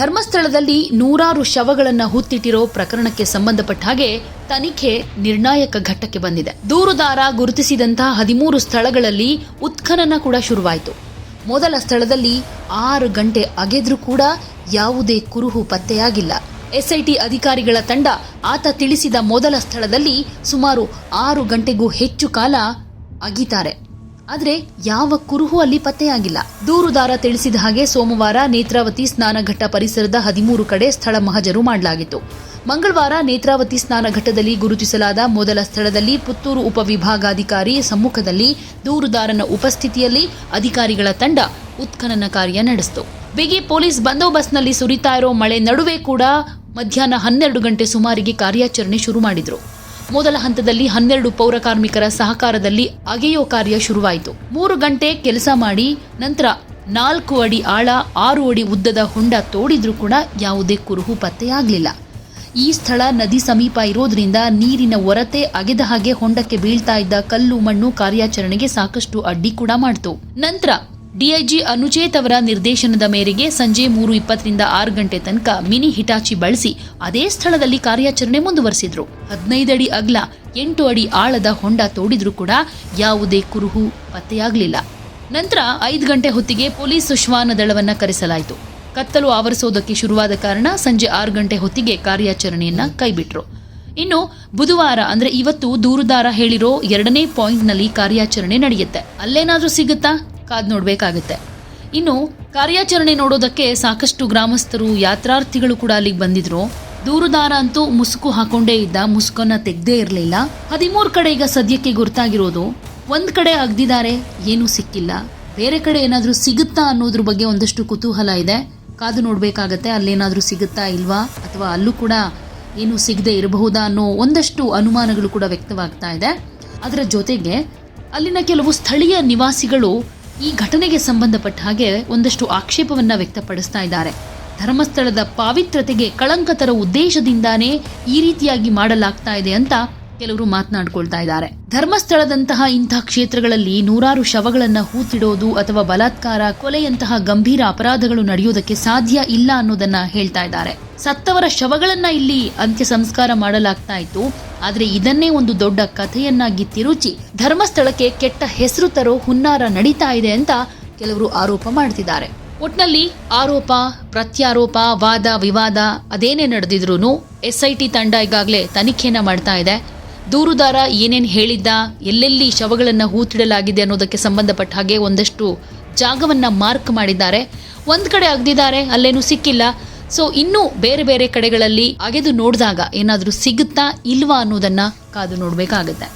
ಧರ್ಮಸ್ಥಳದಲ್ಲಿ ನೂರಾರು ಶವಗಳನ್ನು ಹುತ್ತಿಟ್ಟಿರೋ ಪ್ರಕರಣಕ್ಕೆ ಸಂಬಂಧಪಟ್ಟ ಹಾಗೆ ತನಿಖೆ ನಿರ್ಣಾಯಕ ಘಟ್ಟಕ್ಕೆ ಬಂದಿದೆ. ದೂರುದಾರ ಗುರುತಿಸಿದಂತಹ ಹದಿಮೂರು ಸ್ಥಳಗಳಲ್ಲಿ ಉತ್ಖನನ ಕೂಡ ಶುರುವಾಯಿತು. ಮೊದಲ ಸ್ಥಳದಲ್ಲಿ ಆರು ಗಂಟೆ ಅಗೆದ್ರೂ ಕೂಡ ಯಾವುದೇ ಕುರುಹು ಪತ್ತೆಯಾಗಿಲ್ಲ. ಎಸ್ಐಟಿ ಅಧಿಕಾರಿಗಳ ತಂಡ ಆತ ತಿಳಿಸಿದ ಮೊದಲ ಸ್ಥಳದಲ್ಲಿ ಸುಮಾರು ಆರು ಗಂಟೆಗೂ ಹೆಚ್ಚು ಕಾಲ ಅಗಿತಾರೆ. ಆದರೆ ಯಾವ ಕುರುಹು ಅಲ್ಲಿ ಪತ್ತೆಯಾಗಿಲ್ಲ. ದೂರುದಾರ ತಿಳಿಸಿದ ಹಾಗೆ ಸೋಮವಾರ ನೇತ್ರಾವತಿ ಸ್ನಾನಘಟ್ಟ ಪರಿಸರದ ಹದಿಮೂರು ಕಡೆ ಸ್ಥಳ ಮಹಜರು ಮಾಡಲಾಗಿತ್ತು. ಮಂಗಳವಾರ ನೇತ್ರಾವತಿ ಸ್ನಾನಘಟ್ಟದಲ್ಲಿ ಗುರುತಿಸಲಾದ ಮೊದಲ ಸ್ಥಳದಲ್ಲಿ ಪುತ್ತೂರು ಉಪವಿಭಾಗಾಧಿಕಾರಿ ಸಮ್ಮುಖದಲ್ಲಿ ದೂರುದಾರನ ಉಪಸ್ಥಿತಿಯಲ್ಲಿ ಅಧಿಕಾರಿಗಳ ತಂಡ ಉತ್ಖನನ ಕಾರ್ಯ ನಡೆಸಿತು. ಬಿಗಿ ಪೊಲೀಸ್ ಬಂದೋಬಸ್ತ್ನಲ್ಲಿ ಸುರಿತಾ ಇರೋ ಮಳೆ ನಡುವೆ ಕೂಡ ಮಧ್ಯಾಹ್ನ ಹನ್ನೆರಡು ಗಂಟೆ ಸುಮಾರಿಗೆ ಕಾರ್ಯಾಚರಣೆ ಶುರು ಮಾಡಿದ್ರು. ಮೊದಲ ಹಂತದಲ್ಲಿ ಹನ್ನೆರಡು ಪೌರ ಕಾರ್ಮಿಕರ ಸಹಕಾರದಲ್ಲಿ ಅಗೆಯೋ ಕಾರ್ಯ ಶುರುವಾಯಿತು. ಮೂರು ಗಂಟೆ ಕೆಲಸ ಮಾಡಿ, ನಂತರ ನಾಲ್ಕು ಅಡಿ ಆಳ, ಆರು ಅಡಿ ಉದ್ದದ ಹೊಂಡ ತೋಡಿದ್ರೂ ಕೂಡ ಯಾವುದೇ ಕುರುಹು ಪತ್ತೆಯಾಗಲಿಲ್ಲ. ಈ ಸ್ಥಳ ನದಿ ಸಮೀಪ ಇರೋದ್ರಿಂದ ನೀರಿನ ಒರತೆ ಅಗೆದ ಹಾಗೆ ಹೊಂಡಕ್ಕೆ ಬೀಳ್ತಾ ಇದ್ದ ಕಲ್ಲು ಮಣ್ಣು ಕಾರ್ಯಾಚರಣೆಗೆ ಸಾಕಷ್ಟು ಅಡ್ಡಿ ಕೂಡ ಮಾಡಿತು. ನಂತರ ಡಿಐಜಿ ಅನುಚೇತ್ ಅವರ ನಿರ್ದೇಶನದ ಮೇರೆಗೆ ಸಂಜೆ ಮೂರು ಇಪ್ಪತ್ತರಿಂದ ಆರು ಗಂಟೆ ತನಕ ಮಿನಿ ಹಿಟಾಚಿ ಬಳಸಿ ಅದೇ ಸ್ಥಳದಲ್ಲಿ ಕಾರ್ಯಾಚರಣೆ ಮುಂದುವರೆಸಿದ್ರು. ಹದಿನೈದು ಅಡಿ ಅಗ್ಲ, ಎಂಟು ಅಡಿ ಆಳದ ಹೊಂಡ ತೋಡಿದ್ರೂ ಕೂಡ ಯಾವುದೇ ಕುರುಹು ಪತ್ತೆಯಾಗಲಿಲ್ಲ. ನಂತರ ಐದು ಗಂಟೆ ಹೊತ್ತಿಗೆ ಪೊಲೀಸ್ ಶ್ವಾನ ದಳವನ್ನ ಕರೆಸಲಾಯಿತು. ಕತ್ತಲು ಆವರಿಸೋದಕ್ಕೆ ಶುರುವಾದ ಕಾರಣ ಸಂಜೆ ಆರು ಗಂಟೆ ಹೊತ್ತಿಗೆ ಕಾರ್ಯಾಚರಣೆಯನ್ನ ಕೈಬಿಟ್ರು. ಇನ್ನು ಬುಧವಾರ, ಅಂದ್ರೆ ಇವತ್ತು ದೂರುದಾರ ಹೇಳಿರೋ ಎರಡನೇ ಪಾಯಿಂಟ್ನಲ್ಲಿ ಕಾರ್ಯಾಚರಣೆ ನಡೆಯುತ್ತೆ. ಅಲ್ಲೇನಾದರೂ ಸಿಗುತ್ತಾ? ಕಾದ್ ನೋಡಬೇಕಾಗುತ್ತೆ. ಇನ್ನು ಕಾರ್ಯಾಚರಣೆ ನೋಡೋದಕ್ಕೆ ಸಾಕಷ್ಟು ಗ್ರಾಮಸ್ಥರು, ಯಾತ್ರಾರ್ಥಿಗಳು ಕೂಡ ಅಲ್ಲಿಗೆ ಬಂದಿದ್ರು. ದೂರುದಾರ ಅಂತೂ ಮುಸುಕು ಹಾಕೊಂಡೇ ಇದ್ದ, ಮುಸುಕನ್ನ ತೆಗ್ದೇ ಇರಲಿಲ್ಲ. ಹದಿಮೂರು ಕಡೆ ಈಗ ಸದ್ಯಕ್ಕೆ ಗುರ್ತಾಗಿರೋದು, ಒಂದ್ ಕಡೆ ಅಗ್ದಿದ್ದಾರೆ ಏನೂ ಸಿಕ್ಕಿಲ್ಲ. ಬೇರೆ ಕಡೆ ಏನಾದರೂ ಸಿಗುತ್ತಾ ಅನ್ನೋದ್ರ ಬಗ್ಗೆ ಒಂದಷ್ಟು ಕುತೂಹಲ ಇದೆ. ಕಾದು ನೋಡಬೇಕಾಗತ್ತೆ, ಅಲ್ಲೇನಾದರೂ ಸಿಗುತ್ತಾ ಇಲ್ವಾ? ಅಥವಾ ಅಲ್ಲೂ ಕೂಡ ಏನು ಸಿಗದೆ ಇರಬಹುದಾ ಅನ್ನೋ ಒಂದಷ್ಟು ಅನುಮಾನಗಳು ಕೂಡ ವ್ಯಕ್ತವಾಗ್ತಾ ಇದೆ. ಅದರ ಜೊತೆಗೆ ಅಲ್ಲಿನ ಕೆಲವು ಸ್ಥಳೀಯ ನಿವಾಸಿಗಳು ಈ ಘಟನೆಗೆ ಸಂಬಂಧಪಟ್ಟ ಹಾಗೆ ಒಂದಷ್ಟು ಆಕ್ಷೇಪವನ್ನ ವ್ಯಕ್ತಪಡಿಸ್ತಾ ಇದ್ದಾರೆ. ಧರ್ಮಸ್ಥಳದ ಪಾವಿತ್ರತೆಗೆ ಕಳಂಕ ತರೋ ಉದ್ದೇಶದಿಂದಾನೇ ಈ ರೀತಿಯಾಗಿ ಮಾಡಲಾಗ್ತಾ ಇದೆ ಅಂತ ಕೆಲವರು ಮಾತನಾಡ್ಕೊಳ್ತಾ ಇದ್ದಾರೆ. ಧರ್ಮಸ್ಥಳದಂತಹ ಇಂತಹ ಕ್ಷೇತ್ರಗಳಲ್ಲಿ ನೂರಾರು ಶವಗಳನ್ನ ಹೂತಿಡೋದು ಅಥವಾ ಬಲಾತ್ಕಾರ, ಕೊಲೆಯಂತಹ ಗಂಭೀರ ಅಪರಾಧಗಳು ನಡೆಯೋದಕ್ಕೆ ಸಾಧ್ಯ ಇಲ್ಲ ಅನ್ನೋದನ್ನ ಹೇಳ್ತಾ ಇದ್ದಾರೆ. ಸತ್ತವರ ಶವಗಳನ್ನ ಇಲ್ಲಿ ಅಂತ್ಯ ಸಂಸ್ಕಾರ ಮಾಡಲಾಗ್ತಾ ಇತ್ತು. ಆದರೆ ಇದನ್ನೇ ಒಂದು ದೊಡ್ಡ ಕಥೆಯನ್ನಾಗಿ ತಿರುಚಿ ಧರ್ಮಸ್ಥಳಕ್ಕೆ ಕೆಟ್ಟ ಹೆಸರು ತರೋ ಹುನ್ನಾರ ನಡೀತಾ ಇದೆ ಅಂತ ಕೆಲವರು ಆರೋಪ ಮಾಡ್ತಿದ್ದಾರೆ. ಒಟ್ನಲ್ಲಿ ಆರೋಪ, ಪ್ರತ್ಯಾರೋಪ, ವಾದ, ವಿವಾದ ಅದೇನೇ ನಡೆದಿದ್ರು ಎಸ್ಐಟಿ ತಂಡ ಈಗಾಗಲೇ ತನಿಖೆಯನ್ನ ಮಾಡ್ತಾ ಇದೆ. ದೂರುದಾರ ಏನೇನು ಹೇಳಿದ್ದ, ಎಲ್ಲೆಲ್ಲಿ ಶವಗಳನ್ನು ಹೂತಿಡಲಾಗಿದೆ ಅನ್ನೋದಕ್ಕೆ ಸಂಬಂಧಪಟ್ಟ ಹಾಗೆ ಒಂದಷ್ಟು ಜಾಗವನ್ನು ಮಾರ್ಕ್ ಮಾಡಿದ್ದಾರೆ. ಒಂದು ಕಡೆ ಅಗ್ದಿದ್ದಾರೆ, ಅಲ್ಲೇನೂ ಸಿಕ್ಕಿಲ್ಲ. ಸೊ ಇನ್ನೂ ಬೇರೆ ಬೇರೆ ಕಡೆಗಳಲ್ಲಿ ಅಗೆದು ನೋಡಿದಾಗ ಏನಾದರೂ ಸಿಗುತ್ತಾ ಇಲ್ವಾ ಅನ್ನೋದನ್ನು ಕಾದು ನೋಡ್ಬೇಕಾಗತ್ತೆ.